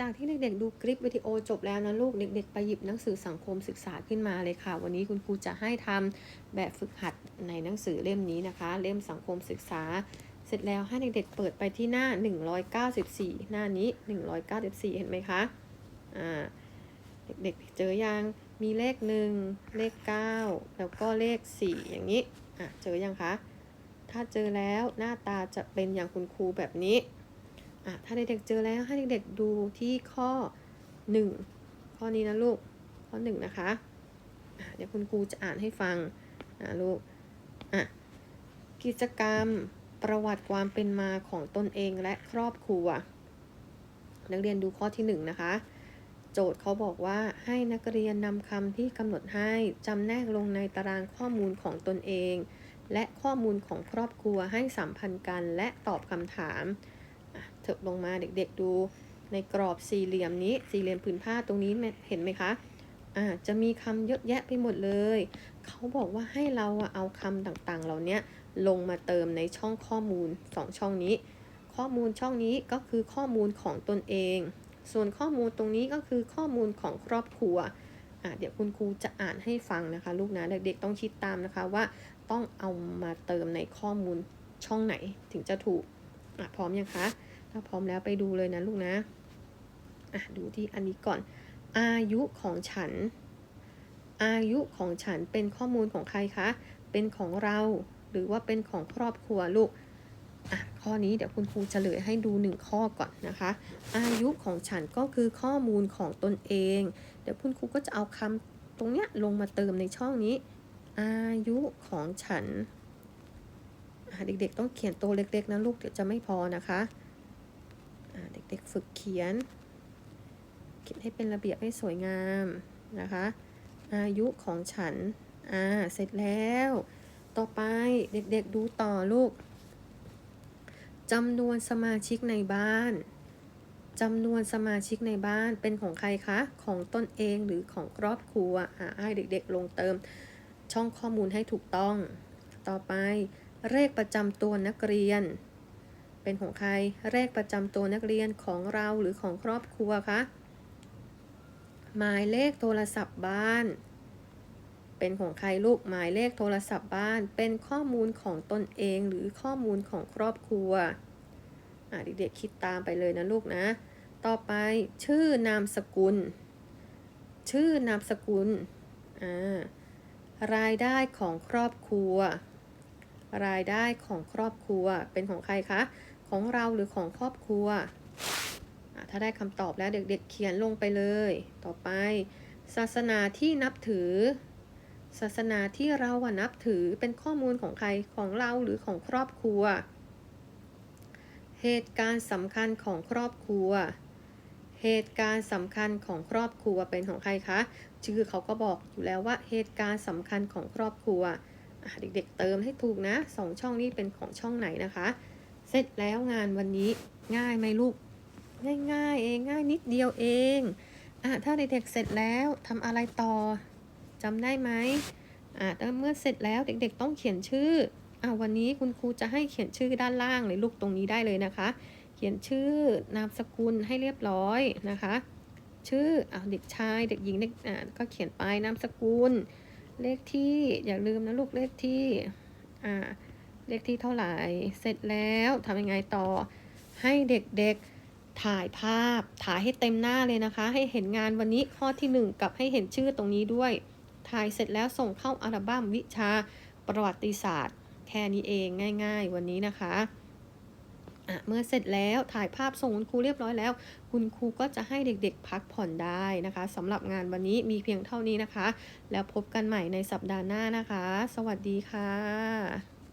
จากที่เด็กๆดูคลิปวิดีโอจบแล้วนะลูกเด็ก ๆ ไปหยิบหนังสือสังคมศึกษาขึ้นมาเลยค่ะ วันนี้คุณครูจะให้ทำแบบฝึกหัดในหนังสือเล่มนี้นะคะ เล่มสังคมศึกษา เสร็จแล้วให้เด็กๆเปิดไปที่หน้า 194 หน้านี้ 194 เห็นไหมคะอ่าเด็กๆเจอยังมีเลข 1 เลข 9 แล้วก็เลข 4 อย่างนี้อะเจอยังคะถ้าเจอแล้วหน้าตาจะเป็นอย่างคุณครูแบบนี้ อะถ้าเด็กๆเจอแล้วให้เด็กๆดูที่ข้อ 1 ข้อนี้นะลูก ข้อ 1 นะคะะเดี๋ยวคุณครูจะอ่านให้ฟังนะลูกอะกิจกรรมประวัติความเป็นมาของตนเองและครอบครัว นักเรียนดูข้อที่ 1 นะคะโจทย์เขาบอกว่าให้นักเรียนนำคำที่กำหนดให้จำแนกลงในตารางข้อมูลของตนเอง และข้อมูลของครอบครัวให้สัมพันธ์กันและตอบคำถาม เถิบลงมาเด็กๆดู ในกรอบสี่เหลี่ยมนี้สี่เหลี่ยมผืนผ้าตรงนี้เห็นไหมคะอ่าจะมีคำเยอะแยะไปหมดเลย เขาบอกว่าให้เราเอาคำต่างๆ เหล่านี้ลงมาเติมในช่องข้อมูล2ช่องนี้ ข้อมูลช่องนี้ก็คือข้อมูลของตนเอง ส่วนข้อมูลตรงนี้ก็คือข้อมูลของครอบครัวอะเดี๋ยวคุณครูจะอ่านให้ฟังนะคะ ลูกนะเด็กๆต้องคิดตามนะคะว่าต้องเอามาเติมในข้อมูลช่องไหนถึงจะถูกอะพร้อมยังคะ ถ้าพร้อมแล้วไปดูเลยนะลูกนะ อะดูที่อันนี้ก่อน อายุของฉัน อายุของฉันเป็นข้อมูลของใครคะ เป็นของเราหรือว่าเป็นของครอบครัวลูก อะข้อนี้เดี๋ยวคุณครูเฉลยให้ดูหนึ่งข้อก่อนนะคะ อายุของฉันก็คือข้อมูลของตนเอง เดี๋ยวคุณครูก็จะเอาคำตรงเนี้ยลงมาเติมในช่องนี้ อายุของฉันอะเด็กๆต้องเขียนตัวเล็กๆนะลูกเดี๋ยวจะไม่พอนะคะ เด็กๆฝึกเขียน เขียนให้เป็นระเบียบให้สวยงามนะคะ อายุของฉัน อ่า เสร็จแล้ว ต่อไปเด็กๆดูต่อลูกจำนวนสมาชิกในบ้านจำนวนสมาชิกในบ้านเป็นของใครคะ ของตนเองหรือของครอบครัวอ่าให้เด็กๆ ลงเติม ช่องข้อมูลให้ถูกต้อง ต่อไปเลขประจำตัวนักเรียน เป็นของใครเลขประจำตัวนักเรียนของเราหรือของครอบครัวคะหมายเลขโทรศัพท์บ้าน เป็นของใครลูกหมายเลขโทรศัพท์บ้าน เป็นข้อมูลของตนเองหรือข้อมูลของครอบครัวเด็กๆคิดตามไปเลยนะลูกนะ ต่อไปชื่อนามสกุล ชื่อนามสกุลรายได้ของครอบครัว รายได้ของครอบครัวเป็นของใครคะ ของเราหรือของครอบครัว ถ้าได้คำตอบแล้วเด็กๆเขียนลงไปเลย ต่อไป ศาสนาที่นับถือ ศาสนาที่เราอะนับถือเป็นข้อมูลของใครของเราหรือของครอบครัว เหตุการณ์สำคัญของครอบครัว เหตุการณ์สำคัญของครอบครัวเป็นของใครคะ ชื่อเขาก็บอกอยู่แล้วว่าเหตุการณ์สำคัญของครอบครัวเด็กๆเติมให้ถูกนะสองช่องนี้เป็นของช่องไหนนะคะ ร็จแล้วงานวันนี้ง่ายไหมลูก ง่ายๆเองง่ายนิดเดียวเองอะถ้าเด็กๆเสร็จแล้วทำอะไรต่อจำได้ไหมอะเมื่อเสร็จแล้วเด็กๆ ต้องเขียนชื่ออะวันนี้คุณครูจะให้เขียนชื่อด้านล่างเลยลูกตรงนี้ได้เลยนะคะ เขียนชื่อนามสกุลให้เรียบร้อยนะคะ ชื่ออะเด็กชายเด็กหญิงเด็กอะก็เขียนไปนามสกุล เลขที่อย่าลืมนะลูกเลขที่อ่า เลขที่เท่าไหร่ เสร็จแล้วทำยังไงต่อ ให้เด็กๆถ่ายภาพ ถ่ายให้เต็มหน้าเลยนะคะ ให้เห็นงานวันนี้ข้อที่ 1 กับให้เห็นชื่อตรงนี้ด้วย ถ่ายเสร็จแล้วส่งเข้าอัลบั้มวิชาประวัติศาสตร์ แค่นี้เองง่าย ๆ วันนี้นะคะอะเมื่อเสร็จแล้วถ่ายภาพส่งคุณครูเรียบร้อยแล้ว คุณครูก็จะให้เด็กๆพักผ่อนได้นะคะสำหรับงานวันนี้มีเพียงเท่านี้นะคะ แล้วพบกันใหม่ในสัปดาห์หน้านะคะ สวัสดีค่ะ